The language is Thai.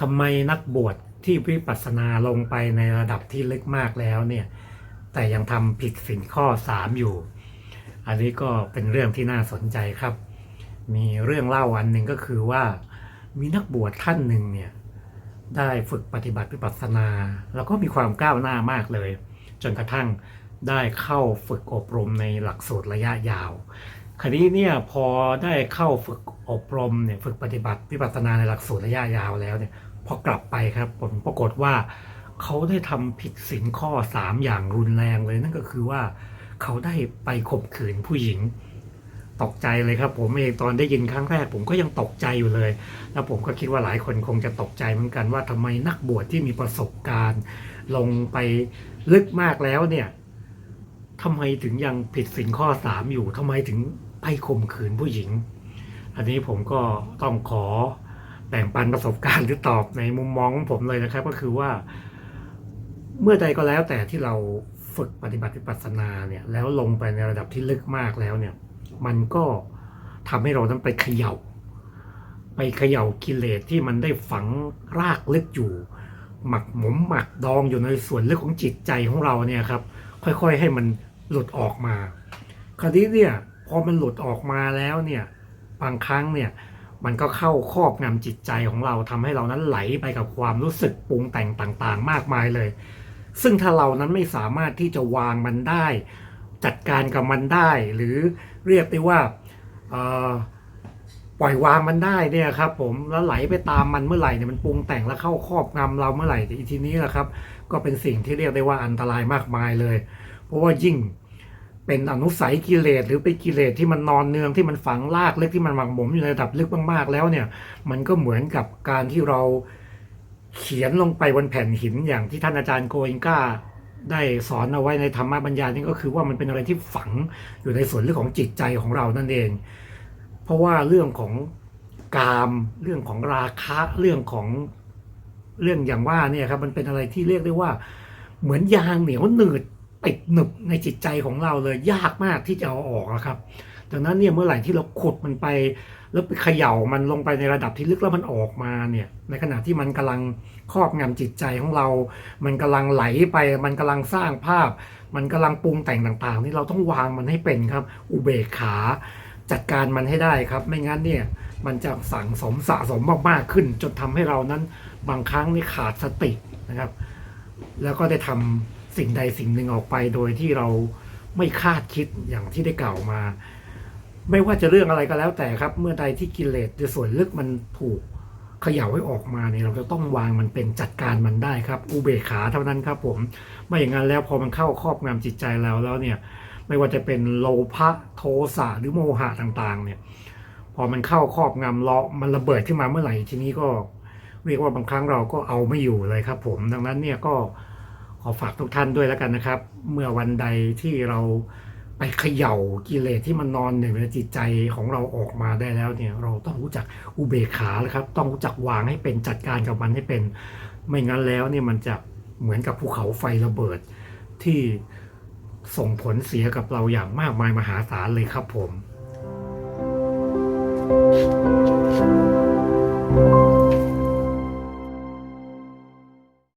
ทำไมนักบวชที่วิปัสสนาลงไปในระดับที่ลึกมากแล้วเนี่ยแต่ยังทำผิดสินข้อสามอยู่ อันนี้ก็เป็นเรื่องที่น่าสนใจครับ มีเรื่องเล่าอันหนึ่งก็คือว่ามีนักบวชท่านหนึ่งเนี่ยได้ฝึกปฏิบัติวิปัสสนา แล้วก็มีความก้าวหน้ามากเลย จนกระทั่งได้เข้าฝึกอบรมในหลักสูตรระยะยาว คราวนี้เนี่ยพอได้เข้าฝึกอบรมเนี่ยฝึกปฏิบัติวิปัสสนาในหลักสูตรระยะยาวแล้วเนี่ยพอกลับไปครับผลปรากฏว่าเขาได้ทำผิดศีลข้อ 3 อย่างรุนแรงเลยนั่นก็คือว่าเขาได้ไปข่มขืนผู้หญิง ตกใจเลยครับ ผมเองตอนได้ยินครั้งแรก ผมก็ยังตกใจอยู่เลย แล้วผมก็คิดว่าหลายคนคงจะตกใจเหมือนกันว่าทำไมนักบวชที่มีประสบการณ์ ลงไปลึกมากแล้วเนี่ยทำไมถึงยังผิดศีลข้อ 3 อยู่ทำไมถึง ไปข่มขืนผู้หญิง อันนี้ผมก็ต้องขอแบ่งปันประสบการณ์หรือตอบในมุมมองของผมเลยนะครับ ก็คือว่าเมื่อใดก็แล้วแต่ที่เราฝึกปฏิบัติวิปัสสนาเนี่ย แล้วลงไปในระดับที่ลึกมากแล้วเนี่ย มันก็ทำให้เราต้องไปเขย่า ไปเขย่ากิเลสที่มันได้ฝังรากลึกอยู่ หมักหมมหมักดองอยู่ในส่วนลึกของจิตใจของเราเนี่ยครับ ค่อยๆให้มันหลุดออกมา คราวนี้เนี่ย พอมันหลุดออกมาแล้วเนี่ยบางครั้งเนี่ยมันก็เข้าครอบงำจิตใจของเราทำให้เรานั้นไหลไปกับความรู้สึกปรุงแต่งต่างๆ มากมายเลย ซึ่งถ้าเรานั้นไม่สามารถที่จะวางมันได้ จัดการกับมันได้ หรือเรียกได้ว่าปล่อยวางมันได้เนี่ยครับผมแล้วไหลไปตามมันเมื่อไหร่เนี่ยมันปรุงแต่งแล้วเข้าครอบงำเราเมื่อไหร่อีทีนี้แหละครับ ก็เป็นสิ่งที่เรียกได้ว่าอันตรายมากมายเลย เพราะว่ายิ่ง เป็นอนุสัยกิเลสหรือเป็นกิเลสที่มันนอนเนืองที่มันฝังรากลึกที่มันหมักหมมอยู่ในระดับลึกมากๆแล้วเนี่ย มันก็เหมือนกับการที่เราเขียนลงไปบนแผ่นหินอย่างที่ท่านอาจารย์โกเอนก้าได้สอนเอาไว้ในธรรมบรรยายนี่ก็คือว่ามันเป็นอะไรที่ฝังอยู่ในส่วนลึกของจิตใจของเรานั่นเอง เพราะว่าเรื่องของกามเรื่องของราคะเรื่องของเรื่องอย่างว่าเนี่ยครับมันเป็นอะไรที่เรียกได้ว่า เหมือนยางเหนียวหนืด ติดหนึบในจิตใจของเราเลยยากมากที่จะเอาออกอะครับดังนั้นเนี่ยเมื่อไหร่ที่เราขุดมันไป แล้วไปเขย่ามันลงไปในระดับที่ลึกแล้วมันออกมาเนี่ยในขณะที่มันกำลังครอบงำจิตใจของเรา มันกำลังไหลไป มันกำลังสร้างภาพ มันกำลังปรุงแต่งต่างๆ นี่เราต้องวางมันให้เป็นครับ อุเบกขาจัดการมันให้ได้ครับ ไม่งั้นเนี่ยมันจะสั่งสมสะสมมากๆขึ้น จนทำให้เรานั้นบางครั้งนี่ขาดสตินะครับ แล้วก็ได้ทำ สิ่งใดสิ่งหนึ่งออกไปโดยที่เราไม่คาดคิดอย่างที่ได้กล่าวมา ไม่ว่าจะเรื่องอะไรก็แล้วแต่ครับ เมื่อใดที่กิเลสในส่วนลึกมันถูกเขย่าให้ออกมาเนี่ยเราจะต้องวางมันเป็นจัดการมันได้ครับอุเบกขาเท่านั้นครับผมไม่อย่างนั้นแล้วพอมันเข้าครอบงำจิตใจเราแล้วเนี่ย ไม่ว่าจะเป็นโลภะโทสะหรือโมหะต่างๆ เนี่ย พอมันเข้าครอบงำเลาะมันระเบิดขึ้นมาเมื่อไหร่ทีนี้ก็ เรียกว่าบางครั้งเราก็เอาไม่อยู่เลยครับผม ดังนั้นเนี่ยก็ อฝากทุกท่านด้วยแล้วกันนะครับ เมื่อวันใดที่เราไปเขย่ากิเลสที่มันนอนในจิตใจของเราออกมาได้แล้วเนี่ย เราต้องรู้จักอุเบกขาแล้วครับ ต้องรู้จักวางให้เป็นจัดการกับมันให้เป็น ไม่งั้นแล้วเนี่ยมันจะเหมือนกับภูเขาไฟระเบิดที่ส่งผลเสียกับเราอย่างมากมายมหาศาลเลยครับผม